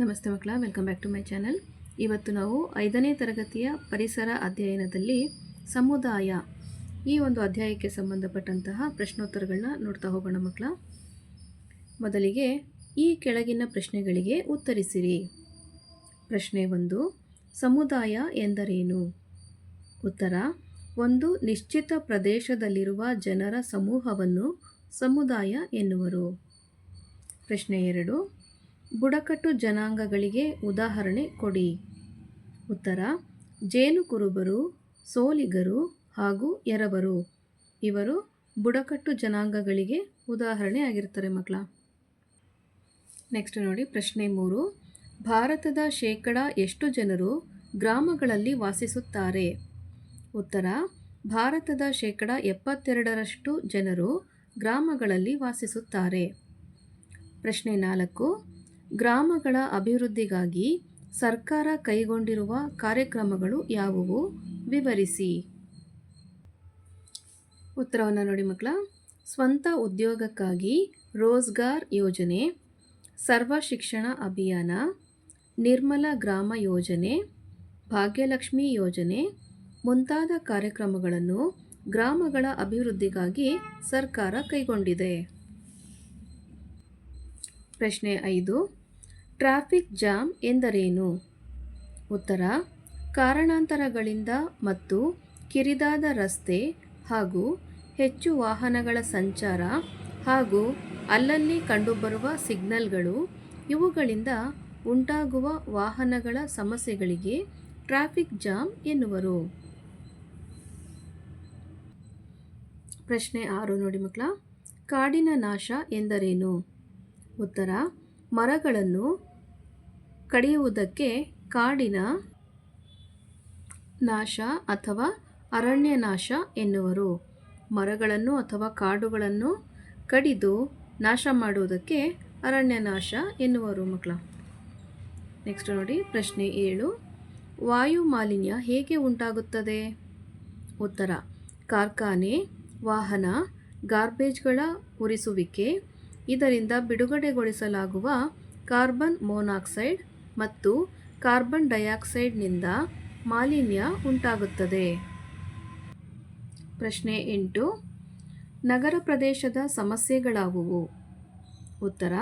ನಮಸ್ತೆ ಮಕ್ಕಳ welcome back to my channel ಇವತ್ತು ನಾವು ಐದನೇ ತರಗತಿಯ ಪರಿಸರ ಅಧ್ಯಯನದಲ್ಲಿ ಸಮುದಾಯ ಈ ಒಂದು ಅಧ್ಯಾಯಕ್ಕೆ ಸಂಬಂಧಪಟ್ಟಂತಹ ಪ್ರಶ್ನೋತ್ತರಗಳನ್ನ ನೋಡ್ತಾ ಹೋಗೋಣ ಮಕ್ಕಳ. ಮೊದಲಿಗೆ ಈ ಕೆಳಗಿನ ಪ್ರಶ್ನೆಗಳಿಗೆ ಉತ್ತರಿಸಿರಿ. ಪ್ರಶ್ನೆ ಒಂದು, ಸಮುದಾಯ ಎಂದರೇನು? ಉತ್ತರ, ಒಂದು ನಿಶ್ಚಿತ ಪ್ರದೇಶದಲ್ಲಿರುವ ಜನರ ಸಮೂಹವನ್ನು ಸಮುದಾಯ ಎನ್ನುವರು. ಪ್ರಶ್ನೆ ಎರಡು ಬುಡಕಟ್ಟು ಜನಾಂಗಗಳಿಗೆ ಉದಾಹರಣೆ ಕೊಡಿ. ಉತ್ತರ ಜೇನು ಕುರುಬರು ಸೋಲಿಗರು ಹಾಗೂ ಎರಬರು. ಇವರು ಬುಡಕಟ್ಟು ಜನಾಂಗಗಳಿಗೆ ಉದಾಹರಣೆ ಆಗಿರ್ತಾರೆ ಮಕ್ಕಳ. ನೆಕ್ಸ್ಟ್ ನೋಡಿ, ಪ್ರಶ್ನೆ ಮೂರು. ಭಾರತದ ಶೇಕಡ ಎಷ್ಟು ಜನರು ಗ್ರಾಮಗಳಲ್ಲಿ ವಾಸಿಸುತ್ತಾರೆ? ಉತ್ತರ, ಭಾರತದ ಶೇಕಡ ಎಪ್ಪತ್ತೆರಡರಷ್ಟು ಜನರು ಗ್ರಾಮಗಳಲ್ಲಿ ವಾಸಿಸುತ್ತಾರೆ. ಪ್ರಶ್ನೆ ನಾಲ್ಕು. ಗ್ರಾಮಗಳ ಅಭಿವೃದ್ಧಿಗಾಗಿ ಸರ್ಕಾರ ಕೈಗೊಂಡಿರುವ ಕಾರ್ಯಕ್ರಮಗಳು ಯಾವುವು? ವಿವರಿಸಿ. ಉತ್ತರವನ್ನು ನೋಡಿ ಮಕ್ಕಳ. ಸ್ವಂತ ಉದ್ಯೋಗಕ್ಕಾಗಿ ರೋಜ್ಗಾರ್ ಯೋಜನೆ, ಸರ್ವ ಶಿಕ್ಷಣ ಅಭಿಯಾನ, ನಿರ್ಮಲ ಗ್ರಾಮ ಯೋಜನೆ, ಭಾಗ್ಯಲಕ್ಷ್ಮಿ ಯೋಜನೆ ಮುಂತಾದ ಕಾರ್ಯಕ್ರಮಗಳನ್ನು ಗ್ರಾಮಗಳ ಅಭಿವೃದ್ಧಿಗಾಗಿ ಸರ್ಕಾರ ಕೈಗೊಂಡಿದೆ. ಪ್ರಶ್ನೆ ಐದು. ಟ್ರಾಫಿಕ್ ಜಾಮ್ ಎಂದರೇನು? ಉತ್ತರ, ಕಾರಣಾಂತರಗಳಿಂದ ಮತ್ತು ಕಿರಿದಾದ ರಸ್ತೆ ಹಾಗೂ ಹೆಚ್ಚು ವಾಹನಗಳ ಸಂಚಾರ ಹಾಗೂ ಅಲ್ಲಲ್ಲಿ ಕಂಡುಬರುವ ಸಿಗ್ನಲ್ಗಳು ಇವುಗಳಿಂದ ಉಂಟಾಗುವ ವಾಹನಗಳ ಸಮಸ್ಯೆಗಳಿಗೆ ಟ್ರಾಫಿಕ್ ಜಾಮ್ ಎನ್ನುವರು. ಪ್ರಶ್ನೆ ಆರು ನೋಡಿ ಮಕ್ಕಳ, ಕಾಡಿನ ನಾಶ ಎಂದರೇನು? ಉತ್ತರ, ಮರಗಳನ್ನು ಕಡಿಯುವುದಕ್ಕೆ ಕಾಡಿನ ನಾಶ ಅಥವಾ ಅರಣ್ಯ ನಾಶ ಎನ್ನುವರು. ಮರಗಳನ್ನು ಅಥವಾ ಕಾಡುಗಳನ್ನು ಕಡಿದು ನಾಶ ಮಾಡುವುದಕ್ಕೆ ಅರಣ್ಯ ನಾಶ ಎನ್ನುವರು ಮಕ್ಕಳ. ನೆಕ್ಸ್ಟ್ ನೋಡಿ, ಪ್ರಶ್ನೆ ಏಳು. ವಾಯು ಮಾಲಿನ್ಯ ಹೇಗೆ ಉಂಟಾಗುತ್ತದೆ? ಉತ್ತರ. ಕಾರ್ಖಾನೆ, ವಾಹನ, ಗಾರ್ಬೇಜ್ಗಳ ಉರಿಸುವಿಕೆ, ಇದರಿಂದ ಬಿಡುಗಡೆಗೊಳಿಸಲಾಗುವ ಕಾರ್ಬನ್ ಮೊನಾಕ್ಸೈಡ್ ಮತ್ತು ಕಾರ್ಬನ್ ಡೈಆಕ್ಸೈಡ್ನಿಂದ ಮಾಲಿನ್ಯ ಉಂಟಾಗುತ್ತದೆ. ಪ್ರಶ್ನೆ ಎಂಟು, ನಗರ ಪ್ರದೇಶದ ಸಮಸ್ಯೆಗಳಾವುವು? ಉತ್ತರ,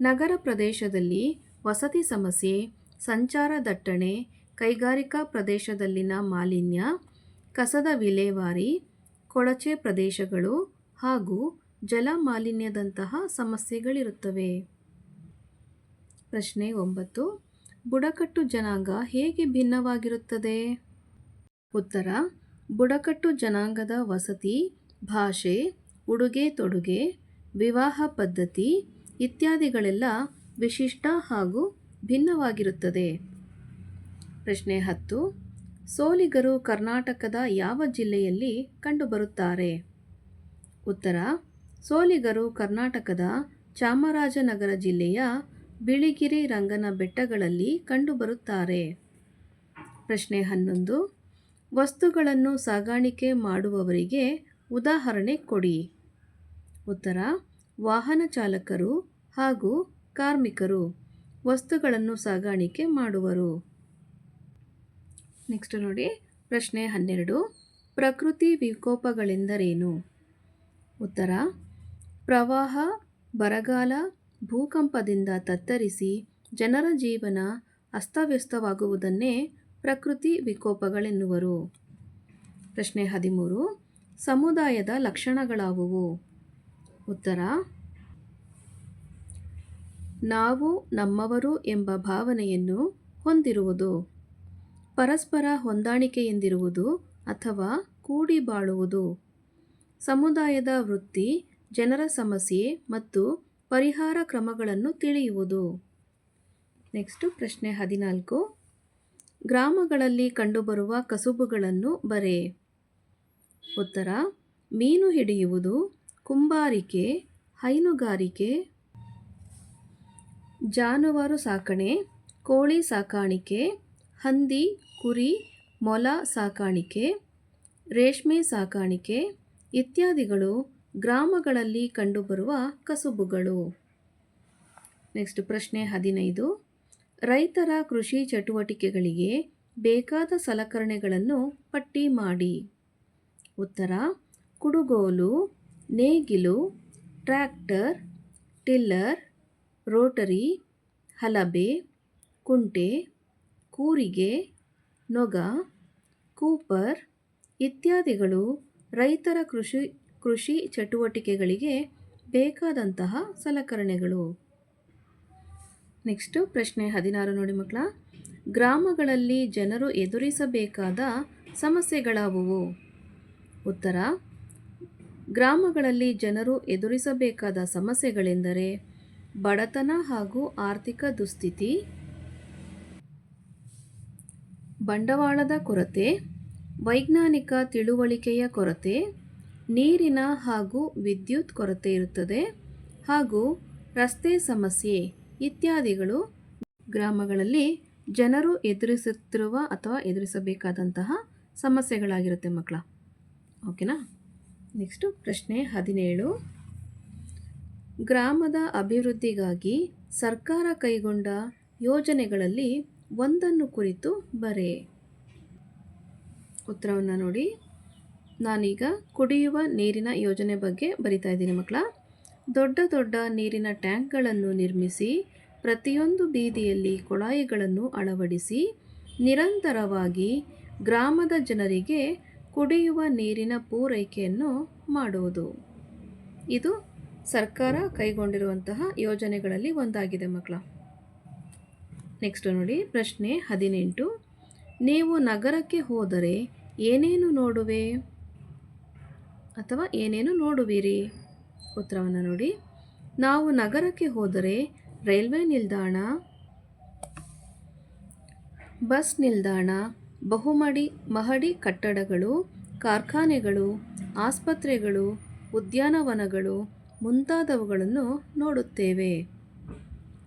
ನಗರ ಪ್ರದೇಶದಲ್ಲಿ ವಸತಿ ಸಮಸ್ಯೆ, ಸಂಚಾರ ದಟ್ಟಣೆ, ಕೈಗಾರಿಕಾ ಪ್ರದೇಶದಲ್ಲಿನ ಮಾಲಿನ್ಯ, ಕಸದ ವಿಲೇವಾರಿ, ಕೊಳಚೆ ಪ್ರದೇಶಗಳು ಹಾಗೂ ಜಲ ಮಾಲಿನ್ಯದಂತಹ ಸಮಸ್ಯೆಗಳಿರುತ್ತವೆ. ಪ್ರಶ್ನೆ ಒಂಬತ್ತು. ಬುಡಕಟ್ಟು ಜನಾಂಗ ಹೇಗೆ ಭಿನ್ನವಾಗಿರುತ್ತದೆ? ಉತ್ತರ. ಬುಡಕಟ್ಟು ಜನಾಂಗದ ವಸತಿ, ಭಾಷೆ, ಉಡುಗೆ ತೊಡುಗೆ, ವಿವಾಹ ಪದ್ಧತಿ ಇತ್ಯಾದಿಗಳೆಲ್ಲ ವಿಶಿಷ್ಟ ಹಾಗೂ ಭಿನ್ನವಾಗಿರುತ್ತದೆ. ಪ್ರಶ್ನೆ ಹತ್ತು. ಸೋಲಿಗರು ಕರ್ನಾಟಕದ ಯಾವ ಜಿಲ್ಲೆಯಲ್ಲಿ ಕಂಡುಬರುತ್ತಾರೆ? ಉತ್ತರ. ಸೋಲಿಗರು ಕರ್ನಾಟಕದ ಚಾಮರಾಜನಗರ ಜಿಲ್ಲೆಯ ಬಿಳಿಗಿರಿ ರಂಗನ ಬೆಟ್ಟಗಳಲ್ಲಿ ಕಂಡುಬರುತ್ತಾರೆ. ಪ್ರಶ್ನೆ ಹನ್ನೊಂದು. ವಸ್ತುಗಳನ್ನು ಸಾಗಾಣಿಕೆ ಮಾಡುವವರಿಗೆ ಉದಾಹರಣೆ ಕೊಡಿ. ಉತ್ತರ. ವಾಹನ ಚಾಲಕರು ಹಾಗೂ ಕಾರ್ಮಿಕರು ವಸ್ತುಗಳನ್ನು ಸಾಗಾಣಿಕೆ ಮಾಡುವರು. ನೆಕ್ಸ್ಟ್ ನೋಡಿ. ಪ್ರಶ್ನೆ ಹನ್ನೆರಡು. ಪ್ರಕೃತಿ ವಿಕೋಪಗಳೆಂದರೇನು? ಉತ್ತರ. ಪ್ರವಾಹ, ಬರಗಾಲ ಭೂಕಂಪದಿಂದ ತತ್ತರಿಸಿ ಜನರ ಜೀವನ ಅಸ್ತವ್ಯಸ್ತವಾಗುವುದನ್ನೇ ಪ್ರಕೃತಿ ವಿಕೋಪಗಳೆನ್ನುವರು. ಪ್ರಶ್ನೆ ಹದಿಮೂರು. ಸಮುದಾಯದ ಲಕ್ಷಣಗಳಾವುವು? ಉತ್ತರ. ನಾವು ನಮ್ಮವರು ಎಂಬ ಭಾವನೆಯನ್ನು ಹೊಂದಿರುವುದು, ಪರಸ್ಪರ ಹೊಂದಾಣಿಕೆಯಿಂದಿರುವುದು ಅಥವಾ ಕೂಡಿ ಬಾಳುವುದು. ಸಮುದಾಯದ ವೃತ್ತಿ ಜನರ ಸಮಸ್ಯೆ ಮತ್ತು ಪರಿಹಾರ ಕ್ರಮಗಳನ್ನು ತಿಳಿಯುವುದು. ನೆಕ್ಸ್ಟು ಪ್ರಶ್ನೆ ಹದಿನಾಲ್ಕು. ಗ್ರಾಮಗಳಲ್ಲಿ ಕಂಡುಬರುವ ಕಸುಬುಗಳನ್ನು ಬರೆ. ಉತ್ತರ, ಮೀನು ಹಿಡಿಯುವುದು, ಕುಂಬಾರಿಕೆ, ಹೈನುಗಾರಿಕೆ, ಜಾನುವಾರು ಸಾಕಣೆ, ಕೋಳಿ ಸಾಕಾಣಿಕೆ, ಹಂದಿ, ಕುರಿ, ಮೊಲ ಸಾಕಾಣಿಕೆ, ರೇಷ್ಮೆ ಸಾಕಾಣಿಕೆ ಇತ್ಯಾದಿಗಳು ಗ್ರಾಮಗಳಲ್ಲಿ ಕಂಡುಬರುವ ಕಸುಬುಗಳು. ನೆಕ್ಸ್ಟ್ ಪ್ರಶ್ನೆ ಹದಿನೈದು. ರೈತರ ಕೃಷಿ ಚಟುವಟಿಕೆಗಳಿಗೆ ಬೇಕಾದ ಸಲಕರಣೆಗಳನ್ನು ಪಟ್ಟಿ ಮಾಡಿ. ಉತ್ತರ, ಕುಡುಗೋಲು, ನೇಗಿಲು, ಟ್ರ್ಯಾಕ್ಟರ್, ಟಿಲ್ಲರ್, ರೋಟರಿ, ಹಲಬೆ, ಕುಂಟೆ, ಕೂರಿಗೆ, ನೊಗ, ಕೂಪರ್ ಇತ್ಯಾದಿಗಳು ರೈತರ ಕೃಷಿ ಕೃಷಿ ಚಟುವಟಿಕೆಗಳಿಗೆ ಬೇಕಾದಂತಹ ಸಲಕರಣೆಗಳು. ನೆಕ್ಸ್ಟು ಪ್ರಶ್ನೆ ಹದಿನಾರು ನೋಡಿ ಮಕ್ಕಳ. ಗ್ರಾಮಗಳಲ್ಲಿ ಜನರು ಎದುರಿಸಬೇಕಾದ ಸಮಸ್ಯೆಗಳಾವುವು? ಉತ್ತರ. ಗ್ರಾಮಗಳಲ್ಲಿ ಜನರು ಎದುರಿಸಬೇಕಾದ ಸಮಸ್ಯೆಗಳೆಂದರೆ ಬಡತನ ಹಾಗೂ ಆರ್ಥಿಕ ದುಸ್ಥಿತಿ. ಬಂಡವಾಳದ ಕೊರತೆ. ವೈಜ್ಞಾನಿಕ ತಿಳುವಳಿಕೆಯ ಕೊರತೆ. ನೀರಿನ ಹಾಗೂ ವಿದ್ಯುತ್ ಕೊರತೆ ಇರುತ್ತದೆ. ಹಾಗೂ ರಸ್ತೆ ಸಮಸ್ಯೆ ಇತ್ಯಾದಿಗಳು ಗ್ರಾಮಗಳಲ್ಲಿ ಜನರು ಎದುರಿಸುತ್ತಿರುವ ಅಥವಾ ಎದುರಿಸಬೇಕಾದಂತಹ ಸಮಸ್ಯೆಗಳಾಗಿರುತ್ತೆ ಮಕ್ಕಳ. ಓಕೆನಾ? ನೆಕ್ಸ್ಟು ಪ್ರಶ್ನೆ ಹದಿನೇಳು. ಗ್ರಾಮದ ಅಭಿವೃದ್ಧಿಗಾಗಿ ಸರ್ಕಾರ ಕೈಗೊಂಡ ಯೋಜನೆಗಳಲ್ಲಿ ಒಂದನ್ನು ಕುರಿತು ಬರೆ. ಉತ್ತರವನ್ನು ನೋಡಿ. ನಾನೀಗ ಕುಡಿಯುವ ನೀರಿನ ಯೋಜನೆ ಬಗ್ಗೆ ಬರಿತಾ ಇದ್ದೀನಿ ಮಕ್ಕಳ. ದೊಡ್ಡ ದೊಡ್ಡ ನೀರಿನ ಟ್ಯಾಂಕ್ಗಳನ್ನು ನಿರ್ಮಿಸಿ, ಪ್ರತಿಯೊಂದು ಬೀದಿಯಲ್ಲಿ ಕೊಳಾಯಿಗಳನ್ನು ಅಳವಡಿಸಿ, ನಿರಂತರವಾಗಿ ಗ್ರಾಮದ ಜನರಿಗೆ ಕುಡಿಯುವ ನೀರಿನ ಪೂರೈಕೆಯನ್ನು ಮಾಡುವುದು. ಇದು ಸರ್ಕಾರ ಕೈಗೊಂಡಿರುವಂತಹ ಯೋಜನೆಗಳಲ್ಲಿ ಒಂದಾಗಿದೆ ಮಕ್ಕಳ. ನೆಕ್ಸ್ಟ್ ನೋಡಿ, ಪ್ರಶ್ನೆ ಹದಿನೆಂಟು. ನೀವು ನಗರಕ್ಕೆ ಹೋದರೆ ಏನೇನು ನೋಡುವೆ? ಅಥವಾ ಏನೇನು ನೋಡುವಿರಿ? ಉತ್ತರವನ್ನು ನೋಡಿ. ನಾವು ನಗರಕ್ಕೆ ಹೋದರೆ ರೈಲ್ವೆ ನಿಲ್ದಾಣ, ಬಸ್ ನಿಲ್ದಾಣ, ಬಹುಮಡಿ, ಮಹಡಿ ಕಟ್ಟಡಗಳು, ಕಾರ್ಖಾನೆಗಳು, ಆಸ್ಪತ್ರೆಗಳು, ಉದ್ಯಾನವನಗಳು ಮುಂತಾದವುಗಳನ್ನು ನೋಡುತ್ತೇವೆ.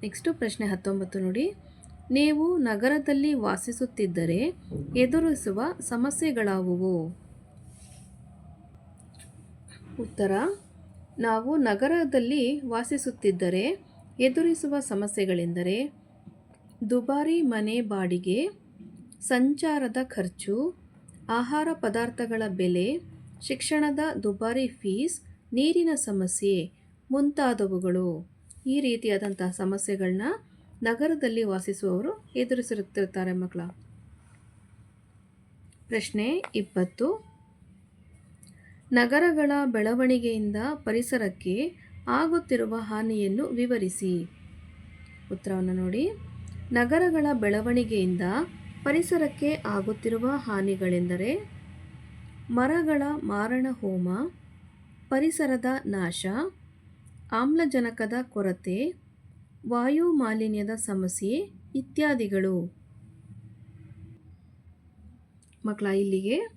ನೆಕ್ಸ್ಟು ಪ್ರಶ್ನೆ ಹತ್ತೊಂಬತ್ತು ನೋಡಿ. ನೀವು ನಗರದಲ್ಲಿ ವಾಸಿಸುತ್ತಿದ್ದರೆ ಎದುರಿಸುವ ಸಮಸ್ಯೆಗಳಾವುವು? ಉತ್ತರ, ನಾವು ನಗರದಲ್ಲಿ ವಾಸಿಸುತ್ತಿದ್ದರೆ ಎದುರಿಸುವ ಸಮಸ್ಯೆಗಳೆಂದರೆ ದುಬಾರಿ ಮನೆ ಬಾಡಿಗೆ, ಸಂಚಾರದ ಖರ್ಚು, ಆಹಾರ ಪದಾರ್ಥಗಳ ಬೆಲೆ, ಶಿಕ್ಷಣದ ದುಬಾರಿ ಫೀಸ್, ನೀರಿನ ಸಮಸ್ಯೆ ಮುಂತಾದವುಗಳು. ಈ ರೀತಿಯಾದಂತಹ ಸಮಸ್ಯೆಗಳನ್ನ ನಗರದಲ್ಲಿ ವಾಸಿಸುವವರು ಎದುರಿಸುತ್ತಿರುತ್ತಾರೆ ಮಕ್ಕಳ. ಪ್ರಶ್ನೆ ಇಪ್ಪತ್ತು. ನಗರಗಳ ಬೆಳವಣಿಗೆಯಿಂದ ಪರಿಸರಕ್ಕೆ ಆಗುತ್ತಿರುವ ಹಾನಿಯನ್ನು ವಿವರಿಸಿ. ಉತ್ತರವನ್ನು ನೋಡಿ. ನಗರಗಳ ಬೆಳವಣಿಗೆಯಿಂದ ಪರಿಸರಕ್ಕೆ ಆಗುತ್ತಿರುವ ಹಾನಿಗಳೆಂದರೆ ಮರಗಳ ಮಾರಣ ಹೋಮ, ಪರಿಸರದ ನಾಶ, ಆಮ್ಲಜನಕದ ಕೊರತೆ, ವಾಯು ಮಾಲಿನ್ಯದ ಸಮಸ್ಯೆ ಇತ್ಯಾದಿಗಳು. ಮಕ್ಕಳ, ಇಲ್ಲಿಗೆ